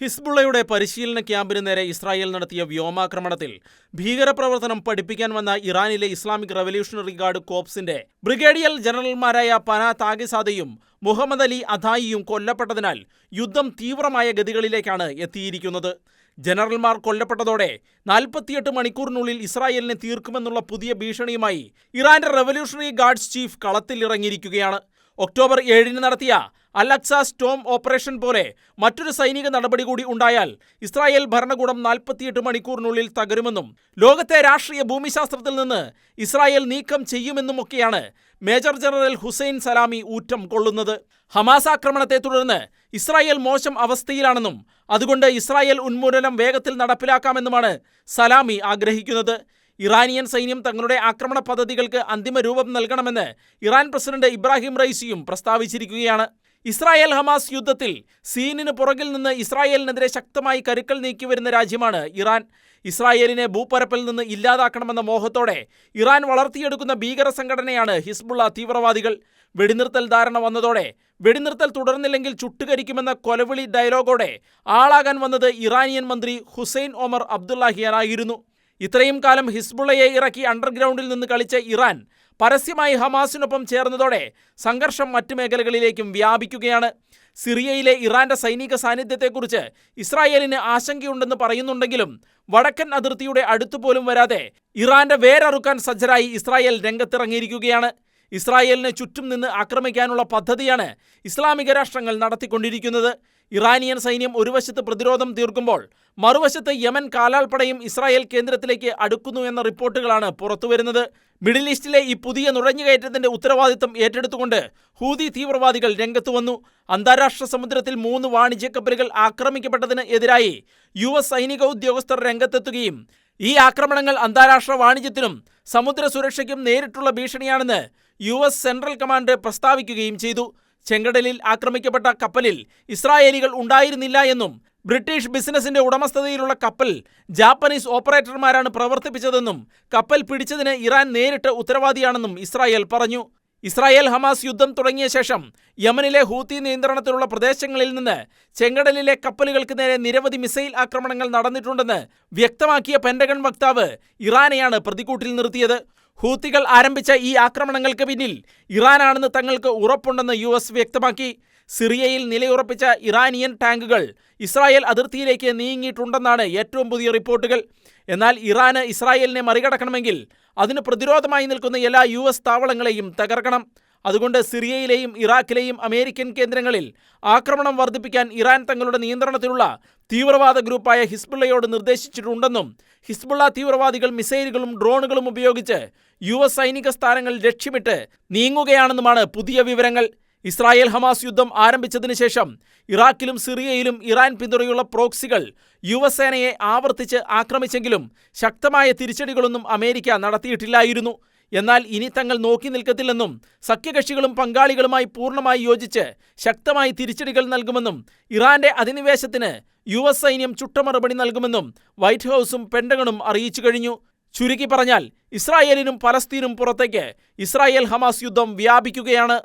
ഹിസ്ബുള്ളയുടെ പരിശീലന ക്യാമ്പിന് നേരെ ഇസ്രായേൽ നടത്തിയ വ്യോമാക്രമണത്തിൽ ഭീകരപ്രവർത്തനം പഠിപ്പിക്കാൻ വന്ന ഇറാനിലെ ഇസ്ലാമിക് റവല്യൂഷണറി ഗാർഡ് കോപ്സിന്റെ ബ്രിഗേഡിയൽ ജനറൽമാരായ പന താഗിസാദയും മുഹമ്മദ് അലി അധായിയും കൊല്ലപ്പെട്ടതിനാൽ യുദ്ധം തീവ്രമായ ഗതികളിലേക്കാണ് എത്തിയിരിക്കുന്നത്. ജനറൽമാർ കൊല്ലപ്പെട്ടതോടെ നാൽപ്പത്തിയെട്ട് മണിക്കൂറിനുള്ളിൽ ഇസ്രായേലിനെ തീർക്കുമെന്നുള്ള പുതിയ ഭീഷണിയുമായി ഇറാന്റെ റവല്യൂഷണറി ഗാർഡ്സ് ചീഫ് കളത്തിലിറങ്ങിയിരിക്കുകയാണ്. ഒക്ടോബർ ഏഴിന് നടത്തിയ അലക്സ സ്റ്റോം ഓപ്പറേഷൻ പോലെ മറ്റൊരു സൈനിക നടപടി കൂടി ഉണ്ടായാൽ ഇസ്രായേൽ ഭരണകൂടം നാൽപ്പത്തിയെട്ട് മണിക്കൂറിനുള്ളിൽ തകരുമെന്നും ലോകത്തെ രാഷ്ട്രീയ ഭൂമിശാസ്ത്രത്തിൽ നിന്ന് ഇസ്രായേൽ നീക്കം ചെയ്യുമെന്നുമൊക്കെയാണ് മേജർ ജനറൽ ഹുസൈൻ സലാമി ഊറ്റം കൊള്ളുന്നത്. ഹമാസ് ആക്രമണത്തെ തുടർന്ന് ഇസ്രായേൽ മോശം അവസ്ഥയിലാണെന്നും അതുകൊണ്ട് ഇസ്രായേൽ ഉന്മൂലനം വേഗത്തിൽ നടപ്പിലാക്കാമെന്നുമാണ് സലാമി ആഗ്രഹിക്കുന്നത്. ഇറാനിയൻ സൈന്യം തങ്ങളുടെ ആക്രമണ പദ്ധതികൾക്ക് അന്തിമ രൂപം നൽകണമെന്ന് ഇറാൻ പ്രസിഡന്റ് ഇബ്രാഹിം റൈസിയും പ്രസ്താവിച്ചിരിക്കുകയാണ്. ഇസ്രായേൽ ഹമാസ് യുദ്ധത്തിൽ സീനിന് പുറകിൽ നിന്ന് ഇസ്രായേലിനെതിരെ ശക്തമായി കരുക്കൾ നീക്കിവരുന്ന രാജ്യമാണ് ഇറാൻ. ഇസ്രായേലിനെ ഭൂപരപ്പിൽ നിന്ന് ഇല്ലാതാക്കണമെന്ന മോഹത്തോടെ ഇറാൻ വളർത്തിയെടുക്കുന്ന ഭീകര സംഘടനയാണ് ഹിസ്ബുള്ള തീവ്രവാദികൾ. വെടിനിർത്തൽ ധാരണ വന്നതോടെ വെടിനിർത്തൽ തുടർന്നില്ലെങ്കിൽ ചുട്ടുകരിക്കുമെന്ന കൊലവിളി ഡയലോഗോടെ ആളാകാൻ വന്നത് ഇറാനിയൻ മന്ത്രി ഹുസൈൻ ഒമർ അബ്ദുല്ലാഹിയാനായിരുന്നു. ഇത്രയും കാലം ഹിസ്ബുള്ളയെ ഇറക്കി അണ്ടർഗ്രൗണ്ടിൽ നിന്ന് കളിച്ച ഇറാൻ പരസ്യമായി ഹമാസിനൊപ്പം ചേർന്നതോടെ സംഘർഷം മറ്റു മേഖലകളിലേക്കും വ്യാപിക്കുകയാണ്. സിറിയയിലെ ഇറാന്റെ സൈനിക സാന്നിധ്യത്തെക്കുറിച്ച് ഇസ്രായേലിന് ആശങ്കയുണ്ടെന്ന് പറയുന്നുണ്ടെങ്കിലും വടക്കൻ അതിർത്തിയുടെ അടുത്തുപോലും വരാതെ ഇറാന്റെ വേരറുക്കാൻ സജ്ജരായി ഇസ്രായേൽ രംഗത്തിറങ്ങിയിരിക്കുകയാണ്. ഇസ്രായേലിന് ചുറ്റും നിന്ന് ആക്രമിക്കാനുള്ള പദ്ധതിയാണ് ഇസ്ലാമിക രാഷ്ട്രങ്ങൾ നടത്തിക്കൊണ്ടിരിക്കുന്നത്. ഇറാനിയൻ സൈന്യം ഒരു വശത്ത് പ്രതിരോധം തീർക്കുമ്പോൾ മറുവശത്ത് യമൻ കാലാൾപ്പടയും ഇസ്രായേൽ കേന്ദ്രത്തിലേക്ക് അടുക്കുന്നു എന്ന റിപ്പോർട്ടുകളാണ് പുറത്തുവരുന്നത്. മിഡിൽ ഈസ്റ്റിലെ ഈ പുതിയ നുഴഞ്ഞുകയറ്റത്തിന്റെ ഉത്തരവാദിത്തം ഏറ്റെടുത്തുകൊണ്ട് ഹൂതി തീവ്രവാദികൾ രംഗത്തു വന്നു. അന്താരാഷ്ട്ര സമുദ്രത്തിൽ മൂന്ന് വാണിജ്യ കപ്പലുകൾ ആക്രമിക്കപ്പെട്ടതിന് എതിരായി യു സൈനിക ഉദ്യോഗസ്ഥർ രംഗത്തെത്തുകയും ഈ ആക്രമണങ്ങൾ അന്താരാഷ്ട്ര വാണിജ്യത്തിനും സമുദ്ര സുരക്ഷയ്ക്കും നേരിട്ടുള്ള ഭീഷണിയാണെന്ന് യു എസ് സെൻട്രൽ കമാൻഡ് പ്രസ്താവിക്കുകയും ചെയ്തു. ചെങ്കടലിൽ ആക്രമിക്കപ്പെട്ട കപ്പലിൽ ഇസ്രായേലികൾ ഉണ്ടായിരുന്നില്ല എന്നും ബ്രിട്ടീഷ് ബിസിനസിന്റെ ഉടമസ്ഥതയിലുള്ള കപ്പൽ ജാപ്പനീസ് ഓപ്പറേറ്റർമാരാണ് പ്രവർത്തിപ്പിച്ചതെന്നും കപ്പൽ പിടിച്ചതിന് ഇറാൻ നേരിട്ട് ഉത്തരവാദിയാണെന്നും ഇസ്രായേൽ പറഞ്ഞു. ഇസ്രായേൽ ഹമാസ് യുദ്ധം തുടങ്ങിയ ശേഷം യമനിലെ ഹൂത്തി നിയന്ത്രണത്തിലുള്ള പ്രദേശങ്ങളിൽ നിന്ന് ചെങ്കടലിലെ കപ്പലുകൾക്ക് നേരെ നിരവധി മിസൈൽ ആക്രമണങ്ങൾ നടന്നിട്ടുണ്ടെന്ന് വ്യക്തമാക്കിയ പെന്റഗൺ വക്താവ് ഇറാനെയാണ് പ്രതികൂട്ടിൽ നിർത്തിയത്. ഹൂത്തികൾ ആരംഭിച്ച ഈ ആക്രമണങ്ങൾക്ക് പിന്നിൽ ഇറാനാണെന്ന് തങ്ങൾക്ക് ഉറപ്പുണ്ടെന്ന് യു വ്യക്തമാക്കി. സിറിയയിൽ നിലയുറപ്പിച്ച ഇറാനിയൻ ടാങ്കുകൾ ഇസ്രായേൽ അതിർത്തിയിലേക്ക് നീങ്ങിയിട്ടുണ്ടെന്നാണ് ഏറ്റവും പുതിയ റിപ്പോർട്ടുകൾ. എന്നാൽ ഇറാന് ഇസ്രായേലിനെ മറികടക്കണമെങ്കിൽ അതിന് പ്രതിരോധമായി നിൽക്കുന്ന എല്ലാ യു എസ് താവളങ്ങളെയും തകർക്കണം. അതുകൊണ്ട് സിറിയയിലെയും ഇറാഖിലെയും അമേരിക്കൻ കേന്ദ്രങ്ങളിൽ ആക്രമണം വർദ്ധിപ്പിക്കാൻ ഇറാൻ തങ്ങളുടെ നിയന്ത്രണത്തിലുള്ള തീവ്രവാദ ഗ്രൂപ്പായ ഹിസ്ബുള്ളയോട് നിർദ്ദേശിച്ചിട്ടുണ്ടെന്നും ഹിസ്ബുള്ള തീവ്രവാദികൾ മിസൈലുകളും ഡ്രോണുകളും ഉപയോഗിച്ച് യു സൈനിക സ്ഥാനങ്ങൾ ലക്ഷ്യമിട്ട് നീങ്ങുകയാണെന്നുമാണ് പുതിയ വിവരങ്ങൾ. ഇസ്രായേൽ ഹമാസ് യുദ്ധം ആരംഭിച്ചതിന് ശേഷം ഇറാഖിലും സിറിയയിലും ഇറാൻ പിന്തുണയുള്ള പ്രോക്സികൾ യു എസ് സേനയെ ആവർത്തിച്ച് ആക്രമിച്ചെങ്കിലും ശക്തമായ തിരിച്ചടികളൊന്നും അമേരിക്ക നടത്തിയിട്ടില്ലായിരുന്നു. എന്നാൽ ഇനി തങ്ങൾ നോക്കി നിൽക്കത്തില്ലെന്നും സഖ്യകക്ഷികളും പങ്കാളികളുമായി പൂർണമായി യോജിച്ച് ശക്തമായി തിരിച്ചടികൾ നൽകുമെന്നും ഇറാന്റെ അധിനിവേശത്തിന് യു എസ് സൈന്യം ചുട്ടമറുപടി നൽകുമെന്നും വൈറ്റ് ഹൗസും പെൻഡഗണും അറിയിച്ചു കഴിഞ്ഞു. ചുരുക്കി പറഞ്ഞാൽ ഇസ്രായേലിനും പലസ്തീനും പുറത്തേക്ക് ഇസ്രായേൽ ഹമാസ് യുദ്ധം വ്യാപിക്കുകയാണ്.